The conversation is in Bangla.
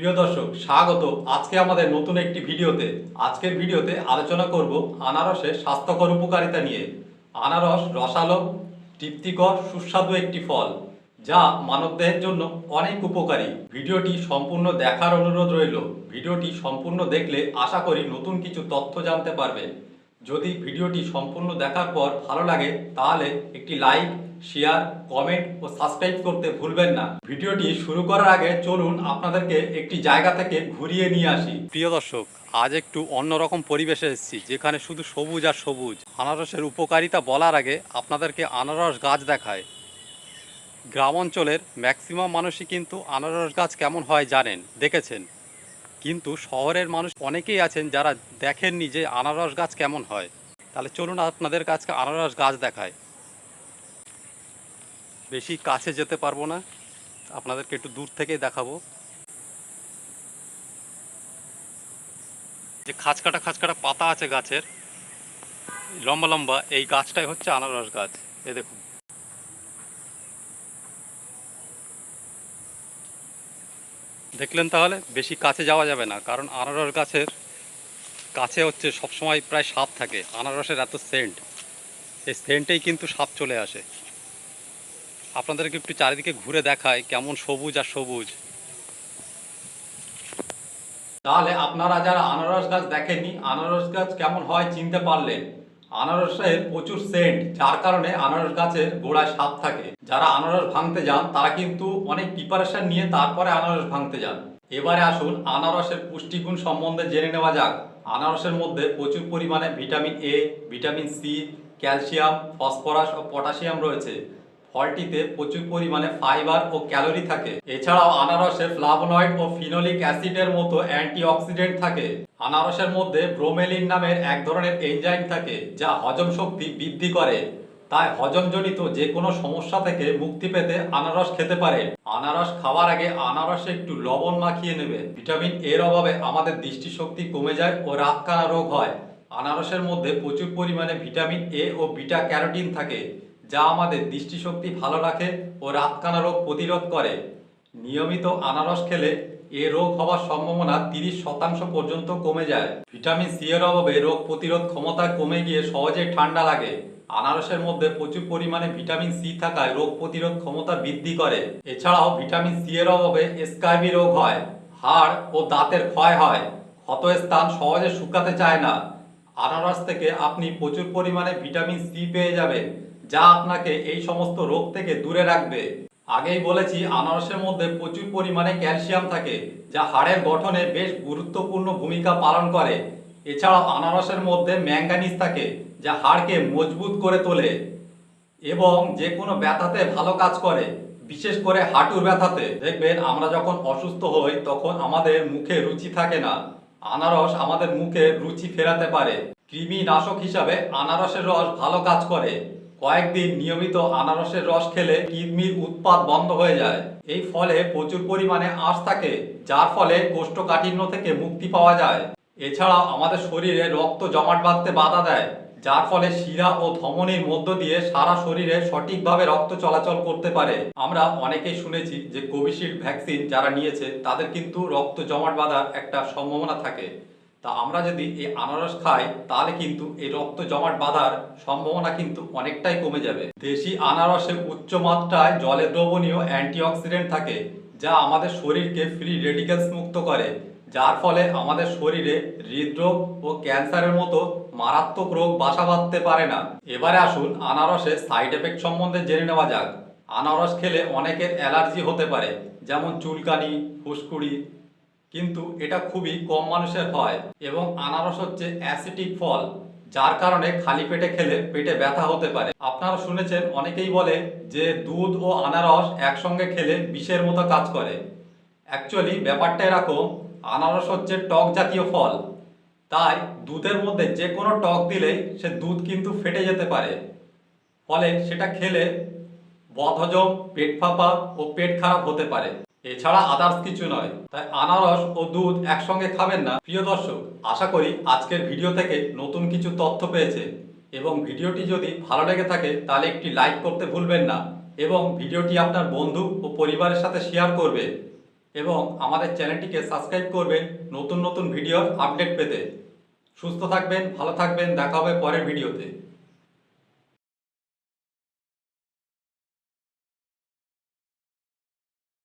প্রিয় দর্শক, স্বাগত। আজকে আমাদের নতুন একটি ভিডিওতে। আজকের ভিডিওতে আলোচনা করব আনারসের স্বাস্থ্যকর উপকারিতা নিয়ে। আনারস রসালো, তৃপ্তিকর, সুস্বাদু একটি ফল, যা মানবদেহের জন্য অনেক উপকারী। ভিডিওটি সম্পূর্ণ দেখার অনুরোধ রইল। ভিডিওটি সম্পূর্ণ দেখলে আশা করি নতুন কিছু তথ্য জানতে পারবে। যদি ভিডিওটি সম্পূর্ণ দেখার পর ভালো লাগে, তাহলে একটি লাইক শেয়ার কমেন্ট ও সাবস্ক্রাইব করতে ভুলবেন না। ভিডিওটি শুরু করার আগে চলুন আপনাদেরকে একটি জায়গা থেকে ঘুরিয়ে নিয়ে আসি। প্রিয় দর্শক, আজ একটু অন্যরকম পরিবেশে এসেছি, যেখানে শুধু সবুজ আর সবুজ। আনারসের উপকারিতা বলার আগে আপনাদেরকে আনারস গাছ দেখায় গ্রাম অঞ্চলের ম্যাক্সিমাম মানুষই কিন্তু আনারস গাছ কেমন হয় জানেন, দেখেছেন? কিন্তু শহরের মানুষ অনেকেই আছেন যারা দেখেননি যে আনারস গাছ কেমন হয়। তাহলে চলুন আপনাদের কাছকে আনারস গাছ দেখায় বেশি কাছে যেতে পারব না। আপনাদেরকে একটু দূর থেকেই দেখাবো। যে খাঁচকাটা খাঁচকাটা পাতা আছে গাছের, লম্বা লম্বা, এই গাছটাই হচ্ছে আনারস গাছ। এ দেখুন। দেখলেন তাহলে? বেশি কাছে যাওয়া যাবে না, কারণ আনারস গাছের কাছে হচ্ছে সবসময় প্রায় সাপ থাকে। আনারসের এত সেন্ট, এই সেন্টেই কিন্তু সাপ চলে আসে। আপনাদেরকে একটু চারিদিকে ঘুরে দেখায় কেমন সবুজ আর সবুজ। তাহলে আপনারা যারা আনারস গাছ দেখেননি, আনারস গাছ কেমন হয় চিনতে পারলেন। আনারসের প্রচুর সেন্ট যার কারণে আনারস গাছের গোড়ায় সাপ থাকে। যারা আনারস ভাঙতে যান, তারা কিন্তু অনেক প্রিপারেশন নিয়ে তারপরে আনারস ভাঙতে যান। এবারে আসুন আনারসের পুষ্টিগুণ সম্বন্ধে জেনে নেওয়া যাক। আনারসের মধ্যে প্রচুর পরিমাণে vitamin A vitamin C calcium, phosphorus O potassium রয়েছে। ফলটিতে প্রচুর পরিমাণে ফাইবার ও ক্যালোরি থাকে। এছাড়াও আনারসে ফ্লাভোনয়েড ও ফিনোলিক অ্যাসিডের মতো অ্যান্টিঅক্সিডেন্ট থাকে। আনারসের মধ্যে ব্রোমেলিন নামের এক ধরনের এনজাইম থাকে, যা হজম শক্তি বৃদ্ধি করে। তাই হজমজনিত যে কোনো সমস্যা থেকে মুক্তি পেতে আনারস খেতে পারে। আনারস খাওয়ার আগে আনারসে একটু লবণ মাখিয়ে নেবে। ভিটামিন এর অভাবে আমাদের দৃষ্টিশক্তি কমে যায় ও রাতকানা রোগ হয়। আনারসের মধ্যে প্রচুর পরিমাণে ভিটামিন এ ও বিটা ক্যারোটিন থাকে। যা আমাদের দৃষ্টিশক্তি ভালো রাখে ও রাতকানা রোগ প্রতিরোধ করে। নিয়মিত আনারস খেলে এ রোগ হওয়ার সম্ভাবনা তিরিশ শতাংশ পর্যন্ত কমে যায়। ভিটামিন সি এর অভাবে রোগ প্রতিরোধ ক্ষমতা কমে গিয়ে সহজেই ঠান্ডা লাগে। আনারসের মধ্যে প্রচুর পরিমাণে ভিটামিন সি থাকায় রোগ প্রতিরোধ ক্ষমতা বৃদ্ধি করে। এছাড়াও ভিটামিন সি এর অভাবে স্কাইবি রোগ হয়, হাড় ও দাঁতের ক্ষয় হয়। ক্ষত স্থান সহজে শুকাতে চায় না। আনারস থেকে আপনি প্রচুর পরিমাণে ভিটামিন সি পেয়ে যাবেন। যা আপনাকে এই সমস্ত রোগ থেকে দূরে রাখবে। আগেই বলেছি, আনারসের মধ্যে প্রচুর পরিমাণে ক্যালসিয়াম থাকে, যা হাড়ের গঠনে বেশ গুরুত্বপূর্ণ ভূমিকা পালন করে। এছাড়াও আনারসের মধ্যে ম্যাঙ্গানিজ থাকে, যা হাড়কে মজবুত করে তোলে এবং যে কোনো ব্যথাতে ভালো কাজ করে, বিশেষ করে হাঁটুর ব্যথাতে। দেখবেন, আমরা যখন অসুস্থ হই, তখন আমাদের মুখে রুচি থাকে না। আনারস আমাদের মুখে রুচি ফেরাতে পারে। কৃমি নাশক হিসাবে আনারসের রস ভালো কাজ করে। কয়েকদিন নিয়মিত আনারসের রস খেলে কৃমির উৎপাদ বন্ধ হয়ে যায়। এই ফলে প্রচুর পরিমাণে আঁশ থাকে, যার ফলে কোষ্ঠকাঠিন্য থেকে মুক্তি পাওয়া যায়। এছাড়াও আমাদের শরীরে রক্ত জমাট বাঁধতে বাধা দেয়, যার ফলে শিরা ও ধমনীর মধ্য দিয়ে সারা শরীরে সঠিকভাবে রক্ত চলাচল করতে পারে। আমরা অনেকেই শুনেছি যে কোভিশিল্ড ভ্যাকসিন যারা নিয়েছে, তাদের কিন্তু রক্ত জমাট বাঁধার একটা সম্ভাবনা থাকে। তা আমরা যদি এই আনারস খাই, তাহলে কিন্তু এই রক্ত জমাট বাঁধার সম্ভাবনা কিন্তু অনেকটাই কমে যাবে। দেশি আনারসে উচ্চ মাত্রায় জলে দ্রবণীয় অ্যান্টিঅক্সিডেন্ট থাকে, যা আমাদের শরীরকে ফ্রি রেডিক্যালস মুক্ত করে, যার ফলে আমাদের শরীরে হৃদরোগ ও ক্যান্সারের মতো মারাত্মক রোগ বাসা বাঁধতে পারে না। এবারে আসুন আনারসের সাইড এফেক্ট সম্বন্ধে জেনে নেওয়া যাক। আনারস খেলে অনেকের অ্যালার্জি হতে পারে, যেমন চুলকানি, ফুসকুড়ি কিন্তু এটা খুবই কম মানুষের হয় এবং আনারস হচ্ছে অ্যাসিটিক ফল, যার কারণে খালি পেটে খেলে পেটে ব্যথা হতে পারে। আপনারা শুনেছেন, অনেকেই বলে যে দুধ ও আনারস একসঙ্গে খেলে বিষের মতো কাজ করে। অ্যাকচুয়ালি ব্যাপারটা এরকম, আনারস হচ্ছে টক জাতীয় ফল। তাই দুধের মধ্যে যে কোনো টক দিলেই সে দুধ কিন্তু ফেটে যেতে পারে। ফলে সেটা খেলে বদহজম, পেট ফাঁপা ও পেট খারাপ হতে পারে। এছাড়া আদার্স কিছু নয়। তাই আনারস ও দুধ একসঙ্গে খাবেন না, প্রিয় দর্শক। আশা করি আজকের ভিডিও থেকে নতুন কিছু তথ্য পেয়েছে। এবং ভিডিওটি যদি ভালো লেগে থাকে, তাহলে একটি লাইক করতে ভুলবেন না। এবং ভিডিওটি আপনার বন্ধু ও পরিবারের সাথে শেয়ার করবে। এবং আমাদের চ্যানেলটিকে সাবস্ক্রাইব করবেন নতুন নতুন ভিডিওর আপডেট পেতে। সুস্থ থাকবেন, ভালো থাকবেন, দেখা হবে পরের ভিডিওতে।